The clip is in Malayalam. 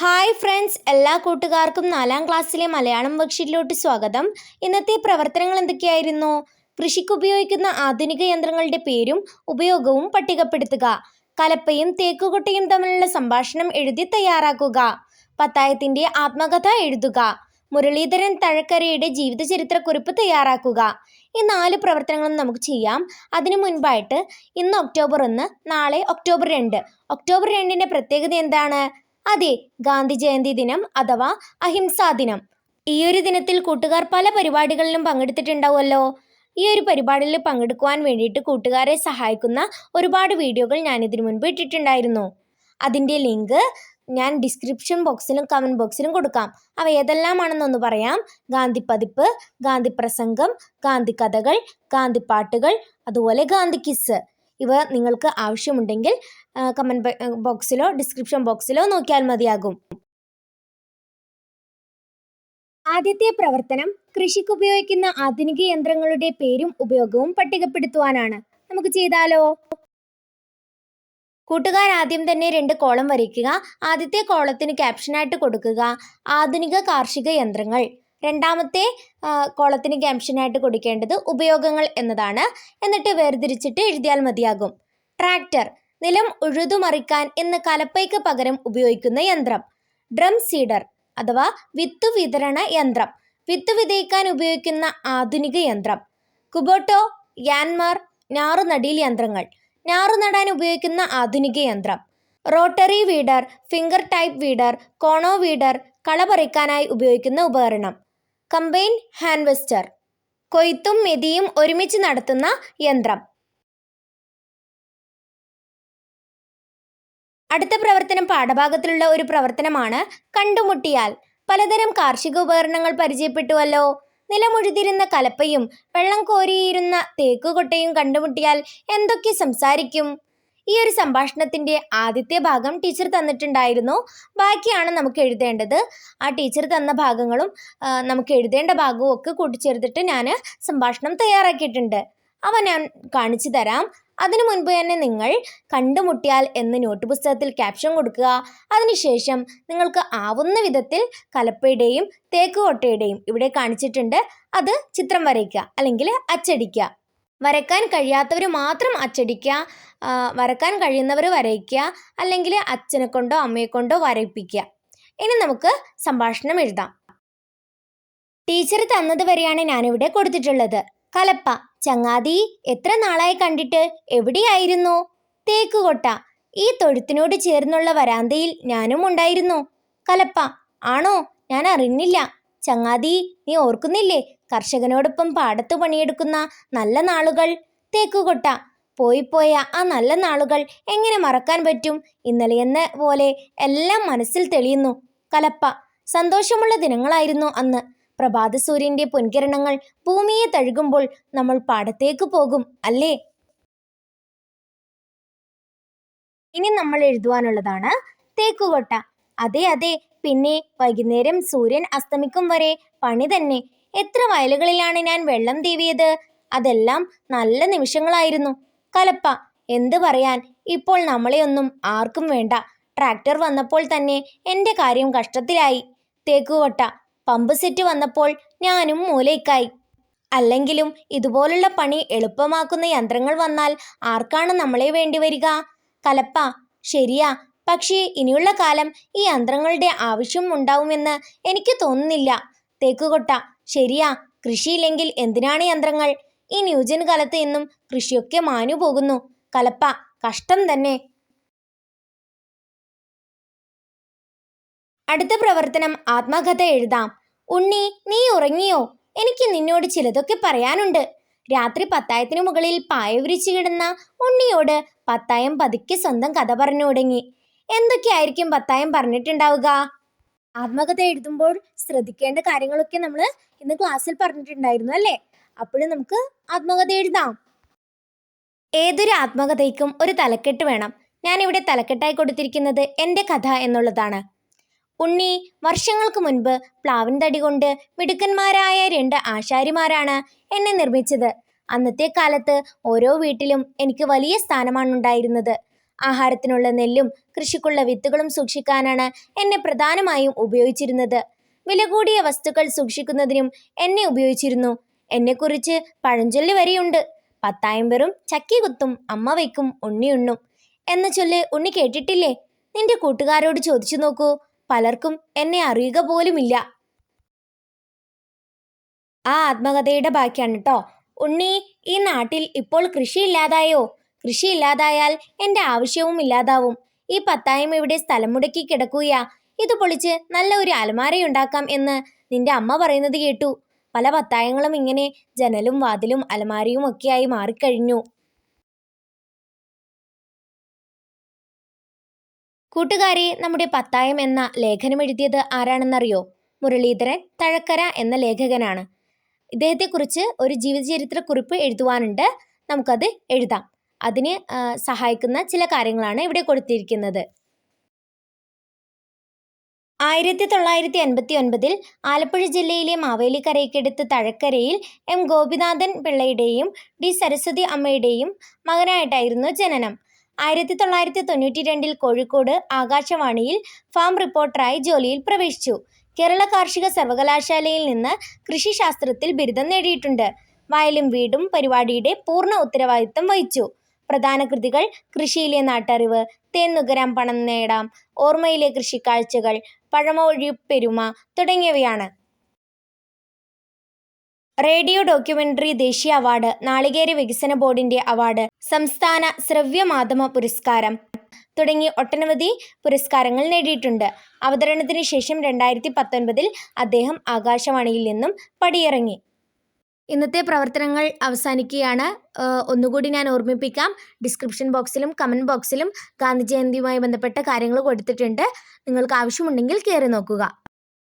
ഹായ് ഫ്രണ്ട്സ് എല്ലാ കൂട്ടുകാർക്കും നാലാം ക്ലാസ്സിലെ മലയാളം വർക്ക്ഷീറ്റിലോട്ട് സ്വാഗതം. ഇന്നത്തെ പ്രവർത്തനങ്ങൾ എന്തൊക്കെയായിരുന്നു? കൃഷിക്ക് ഉപയോഗിക്കുന്ന ആധുനിക യന്ത്രങ്ങളുടെ പേരും ഉപയോഗവും പട്ടികപ്പെടുത്തുക. കലപ്പയും തേക്കുകൊട്ടയും തമ്മിലുള്ള സംഭാഷണം എഴുതി തയ്യാറാക്കുക. പത്തായത്തിന്റെ ആത്മകഥ എഴുതുക. മുരളീധരൻ തഴക്കരയുടെ ജീവചരിത്രക്കുറിപ്പ് തയ്യാറാക്കുക. ഈ നാല് പ്രവർത്തനങ്ങളും നമുക്ക് ചെയ്യാം. അതിനു മുൻപായിട്ട് ഇന്ന് ഒക്ടോബർ ഒന്ന് നാളെ ഒക്ടോബർ രണ്ട്. ഒക്ടോബർ രണ്ടിന്റെ പ്രത്യേകത എന്താണ്? അതെ ഗാന്ധി ജയന്തി ദിനം അഥവാ അഹിംസാ ദിനം. ഈ ഒരു ദിനത്തിൽ കൂട്ടുകാർ പല പരിപാടികളിലും പങ്കെടുത്തിട്ടുണ്ടാവുമല്ലോ. ഈ ഒരു പരിപാടിയിൽ പങ്കെടുക്കുവാൻ വേണ്ടിയിട്ട് കൂട്ടുകാരെ സഹായിക്കുന്ന ഒരുപാട് വീഡിയോകൾ ഞാൻ ഇതിനു മുൻപ് ഇട്ടിട്ടുണ്ടായിരുന്നു. അതിന്റെ ലിങ്ക് ഞാൻ ഡിസ്ക്രിപ്ഷൻ ബോക്സിലും കമന്റ് ബോക്സിലും കൊടുക്കാം. അവ ഏതെല്ലാമാണെന്നൊന്ന് പറയാം. ഗാന്ധി പതിപ്പ് ഗാന്ധി പ്രസംഗം ഗാന്ധി കഥകൾ ഗാന്ധി പാട്ടുകൾ അതുപോലെ ഗാന്ധി കിസ് ഇവ നിങ്ങൾക്ക് ആവശ്യമുണ്ടെങ്കിൽ കമന്റ് ബോക്സിലോ ഡിസ്ക്രിപ്ഷൻ ബോക്സിലോ നോക്കിയാൽ മതിയാകും. ആദ്യത്തെ പ്രവർത്തനം കൃഷിക്ക് ഉപയോഗിക്കുന്ന ആധുനിക യന്ത്രങ്ങളുടെ പേരും ഉപയോഗവും പട്ടികപ്പെടുത്തുവാനാണ്. നമുക്ക് ചെയ്താലോ? കൂട്ടുകാർ ആദ്യം തന്നെ രണ്ട് കോളം വരയ്ക്കുക. ആദ്യത്തെ കോളത്തിന് ക്യാപ്ഷനായിട്ട് കൊടുക്കുക. ആധുനിക കാർഷിക യന്ത്രങ്ങൾ. രണ്ടാമത്തെ കോളത്തിന് ക്യാപ്ഷനായിട്ട് കൊടുക്കേണ്ടത് ഉപയോഗങ്ങൾ എന്നതാണ്. എന്നിട്ട് വേർതിരിച്ചിട്ട് എഴുതിയാൽ മതിയാകും. ട്രാക്ടർ നിലം ഉഴുതുമറിക്കാൻ ഇന്ന് കലപ്പയ്ക്ക് പകരം ഉപയോഗിക്കുന്ന യന്ത്രം. ഡ്രം സീഡർ അഥവാ വിത്ത് വിതരണ യന്ത്രം. വിത്ത് വിതയ്ക്കാൻ ഉപയോഗിക്കുന്ന ആധുനിക യന്ത്രം. കുബോട്ടോ യാൻമാർ ഞാറുനടീൽ യന്ത്രങ്ങൾ. ഞാറുനടാൻ ഉപയോഗിക്കുന്ന ആധുനിക യന്ത്രം. Rotary weeder finger type weeder cono weeder കള പറിക്കാനായി ഉപയോഗിക്കുന്ന ഉപകരണം. Combine harvester. കൊയ്ത്തും മെതിയും ഒരുമിച്ച് നടത്തുന്ന യന്ത്രം. അടുത്ത പ്രവർത്തനം പാഠഭാഗത്തിലുള്ള ഒരു പ്രവർത്തനമാണ് കണ്ടുമുട്ടിയാൽ. പലതരം കാർഷിക ഉപകരണങ്ങൾ പരിചയപ്പെട്ടുവല്ലോ. നിലമുഴുതിരുന്ന കലപ്പയും വെള്ളം കോരിയിരുന്ന തേക്കുകൊട്ടയും കണ്ടുമുട്ടിയാൽ എന്തൊക്കെ സംസാരിക്കും? ഈ ഒരു സംഭാഷണത്തിന്റെ ആദ്യത്തെ ഭാഗം ടീച്ചർ തന്നിട്ടുണ്ടായിരുന്നു. ബാക്കിയാണ് നമുക്ക് എഴുതേണ്ടത്. ആ ടീച്ചർ തന്ന ഭാഗങ്ങളും നമുക്ക് എഴുതേണ്ട ഭാഗവും ഒക്കെ കൂട്ടിച്ചേർത്തിട്ട് ഞാൻ സംഭാഷണം തയ്യാറാക്കിയിട്ടുണ്ട്. അവ ഞാൻ കാണിച്ചു തരാം. അതിനു മുൻപ് തന്നെ നിങ്ങൾ കണ്ടുമുട്ടിയാൽ എന്ന് നോട്ട് പുസ്തകത്തിൽ ക്യാപ്ഷൻ കൊടുക്കുക. അതിനുശേഷം നിങ്ങൾക്ക് ആവുന്ന വിധത്തിൽ കലപ്പയുടെയും തേക്കുകൊട്ടയുടെയും ഇവിടെ കാണിച്ചിട്ടുണ്ട്. അത് ചിത്രം വരയ്ക്കുക അല്ലെങ്കിൽ അച്ചടിക്കുക. വരക്കാൻ കഴിയാത്തവർ മാത്രം അച്ചടിക്കുക വരക്കാൻ കഴിയുന്നവർ വരയ്ക്കുക അല്ലെങ്കിൽ അച്ഛനെ കൊണ്ടോ അമ്മയെ കൊണ്ടോ വരയിപ്പിക്കുക. ഇനി നമുക്ക് സംഭാഷണം എഴുതാം. ടീച്ചർ തന്നത് വരെയാണ് ഞാനിവിടെ കൊടുത്തിട്ടുള്ളത്. കലപ്പ ചങ്ങാതി എത്ര നാളായി കണ്ടിട്ട്? എവിടെയായിരുന്നു? തേക്കുകൊട്ട ഈ തൊഴുത്തിനോട് ചേർന്നുള്ള വരാന്തയിൽ ഞാനും ഉണ്ടായിരുന്നു. കലപ്പ ആണോ? ഞാൻ അറിഞ്ഞില്ല. ചങ്ങാതി നീ ഓർക്കുന്നില്ലേ? കർഷകനോടൊപ്പം പാടത്ത് പണിയെടുക്കുന്ന നല്ല നാളുകൾ? തേക്കുകൊട്ട പോയിപ്പോയ ആ നല്ല നാളുകൾ എങ്ങനെ മറക്കാൻ പറ്റും? ഇന്നലെ എന്ന പോലെ എല്ലാം മനസ്സിൽ തെളിയുന്നു. കലപ്പ. സന്തോഷമുള്ള ദിനങ്ങളായിരുന്നു അന്ന്. പ്രഭാത സൂര്യന്റെ പൊൻകിരണങ്ങൾ ഭൂമിയെ തഴുകുമ്പോൾ നമ്മൾ പാടത്തേക്ക് പോകും അല്ലേ? ഇനി നമ്മൾ എഴുതുവാനുള്ളതാണ് തേക്കുകൊട്ട അതെ അതെ. പിന്നെ വൈകുന്നേരം സൂര്യൻ അസ്തമിക്കും വരെ പണി തന്നെ. എത്ര വയലുകളിലാണ് ഞാൻ വെള്ളം തീവിയത്? അതെല്ലാം നല്ല നിമിഷങ്ങളായിരുന്നു. കലപ്പ എന്ത് പറയാൻ? ഇപ്പോൾ നമ്മളെയൊന്നും ആർക്കും വേണ്ട. ട്രാക്ടർ വന്നപ്പോൾ തന്നെ എന്റെ കാര്യം കഷ്ടത്തിലായി. തേക്കുകൊട്ട പമ്പ് സെറ്റ് വന്നപ്പോൾ ഞാനും മൂലയ്ക്കായി. അല്ലെങ്കിലും ഇതുപോലുള്ള പണി എളുപ്പമാക്കുന്ന യന്ത്രങ്ങൾ വന്നാൽ ആർക്കാണ് നമ്മളെ വേണ്ടിവരിക കലപ്പ ശരിയാ. പക്ഷേ ഇനിയുള്ള കാലം ഈ യന്ത്രങ്ങളുടെ ആവശ്യം ഉണ്ടാവുമെന്ന് എനിക്ക് തോന്നുന്നില്ല. തേക്കുകൊട്ട ശരിയാ കൃഷിയില്ലെങ്കിൽ എന്തിനാണ് യന്ത്രങ്ങൾ ഈ ന്യൂജൻ കാലത്ത് ഇന്നും കൃഷിയൊക്കെ മാഞ്ഞു പോകുന്നു. കലപ്പ കഷ്ടം തന്നെ. അടുത്ത പ്രവർത്തനം ആത്മകഥ എഴുതാം. ഉണ്ണി നീ ഉറങ്ങിയോ? എനിക്ക് നിന്നോട് ചിലതൊക്കെ പറയാനുണ്ട്. രാത്രി പത്തായത്തിനു മുകളിൽ പായ വിരിച്ചു കിടന്ന ഉണ്ണിയോട് പത്തായം പതുക്കെ സ്വന്തം കഥ പറഞ്ഞു തുടങ്ങി എന്തൊക്കെയായിരിക്കും പത്തായം പറഞ്ഞിട്ടുണ്ടാവുക? ആത്മകഥ എഴുതുമ്പോൾ ശ്രദ്ധിക്കേണ്ട കാര്യങ്ങളൊക്കെ നമ്മൾ ഇന്ന് ക്ലാസ്സിൽ പറഞ്ഞിട്ടുണ്ടായിരുന്നു അല്ലേ? അപ്പോഴും നമുക്ക് ആത്മകഥ എഴുതാം. ഏതൊരു ആത്മകഥയ്ക്കും ഒരു തലക്കെട്ട് വേണം. ഞാനിവിടെ തലക്കെട്ടായി കൊടുത്തിരിക്കുന്നത് എന്റെ കഥ എന്നുള്ളതാണ്. ഉണ്ണി വർഷങ്ങൾക്ക് മുൻപ് പ്ലാവിൻ തടി കൊണ്ട് മിടുക്കന്മാരായ രണ്ട് ആശാരിമാരാണ് എന്നെ നിർമ്മിച്ചത്. അന്നത്തെ കാലത്ത് ഓരോ വീട്ടിലും എനിക്ക് വലിയ സ്ഥാനമാണ് ഉണ്ടായിരുന്നത് ആഹാരത്തിനുള്ള നെല്ലും കൃഷിക്കുള്ള വിത്തുകളും സൂക്ഷിക്കാനാണ് എന്നെ പ്രധാനമായും ഉപയോഗിച്ചിരുന്നത്. വില കൂടിയ വസ്തുക്കൾ സൂക്ഷിക്കുന്നതിനും എന്നെ ഉപയോഗിച്ചിരുന്നു. എന്നെക്കുറിച്ച് പഴഞ്ചൊല്ല് വരെയുണ്ട്. പത്തായം വെറും ചക്കി കുത്തും അമ്മ വയ്ക്കും ഉണ്ണിയുണ്ണും എന്ന ചൊല്ല് ഉണ്ണി കേട്ടിട്ടില്ലേ? നിന്റെ കൂട്ടുകാരോട് ചോദിച്ചു നോക്കൂ. പലർക്കും എന്നെ അറിയുക പോലുമില്ല. ആ ആത്മകഥയുടെ ബാക്കിയാണ് കേട്ടോ ഉണ്ണി ഈ നാട്ടിൽ ഇപ്പോൾ കൃഷിയില്ലാതായോ? കൃഷിയില്ലാതായാൽ എന്റെ ആവശ്യവും ഇല്ലാതാവും. ഈ പത്തായം ഇവിടെ സ്ഥലം മുടക്കി കിടക്കുകയാ. ഇത് പൊളിച്ച് നല്ല ഒരു അലമാരയുണ്ടാക്കാം എന്ന് നിന്റെ അമ്മ പറയുന്നത് കേട്ടു. പല പത്തായങ്ങളും ഇങ്ങനെ ജനലും വാതിലും അലമാരയും ഒക്കെയായി മാറിക്കഴിഞ്ഞു. കൂട്ടുകാരെ നമ്മുടെ പത്തായം എന്ന ലേഖനം എഴുതിയത് ആരാണെന്നറിയോ? മുരളീധരൻ തഴക്കര എന്ന ലേഖകനാണ്. ഇദ്ദേഹത്തെക്കുറിച്ച് ഒരു ജീവചരിത്ര കുറിപ്പ് എഴുതുവാനുണ്ട്. നമുക്കത് എഴുതാം. അതിന് സഹായിക്കുന്ന ചില കാര്യങ്ങളാണ് ഇവിടെ കൊടുത്തിരിക്കുന്നത്. ആയിരത്തി തൊള്ളായിരത്തി എൺപത്തി ഒൻപതിൽ ആലപ്പുഴ ജില്ലയിലെ മാവേലിക്കരയ്ക്കടുത്ത് തഴക്കരയിൽ എം ഗോപിനാഥൻ പിള്ളയുടെയും ഡി സരസ്വതി അമ്മയുടെയും മകനായിട്ടായിരുന്നു ജനനം. ആയിരത്തി തൊള്ളായിരത്തി തൊണ്ണൂറ്റി രണ്ടിൽ കോഴിക്കോട് ആകാശവാണിയിൽ ഫാം റിപ്പോർട്ടറായി ജോലിയിൽ പ്രവേശിച്ചു. കേരള കാർഷിക സർവകലാശാലയിൽ നിന്ന് കൃഷിശാസ്ത്രത്തിൽ ബിരുദം നേടിയിട്ടുണ്ട്. വയലും വീടും പരിപാടിയുടെ പൂർണ ഉത്തരവാദിത്തം വഹിച്ചു. പ്രധാന കൃതികൾ കൃഷിയിലെ നാട്ടറിവ് തേൻ പണം നേടാം ഓർമ്മയിലെ കൃഷിക്കാഴ്ചകൾ പഴമൊഴി പെരുമ തുടങ്ങിയവയാണ്. റേഡിയോ ഡോക്യുമെന്ററി ദേശീയ അവാർഡ് നാളികേര വികസന ബോർഡിന്റെ അവാർഡ് സംസ്ഥാന ശ്രവ്യമാധ്യമ പുരസ്കാരം തുടങ്ങി ഒട്ടനവധി പുരസ്കാരങ്ങൾ നേടിയിട്ടുണ്ട്. അവതരണത്തിന് ശേഷം രണ്ടായിരത്തി പത്തൊൻപതിൽ അദ്ദേഹം ആകാശവാണിയിൽ നിന്നും പടിയിറങ്ങി. ഇന്നത്തെ പ്രവർത്തനങ്ങൾ അവസാനിക്കുകയാണ്. ഒന്നുകൂടി ഞാൻ ഓർമ്മിപ്പിക്കാം. ഡിസ്ക്രിപ്ഷൻ ബോക്സിലും കമന്റ് ബോക്സിലും ഗാന്ധി ജയന്തിയുമായി ബന്ധപ്പെട്ട കാര്യങ്ങൾ കൊടുത്തിട്ടുണ്ട്. നിങ്ങൾക്ക് ആവശ്യമുണ്ടെങ്കിൽ കയറി നോക്കുക.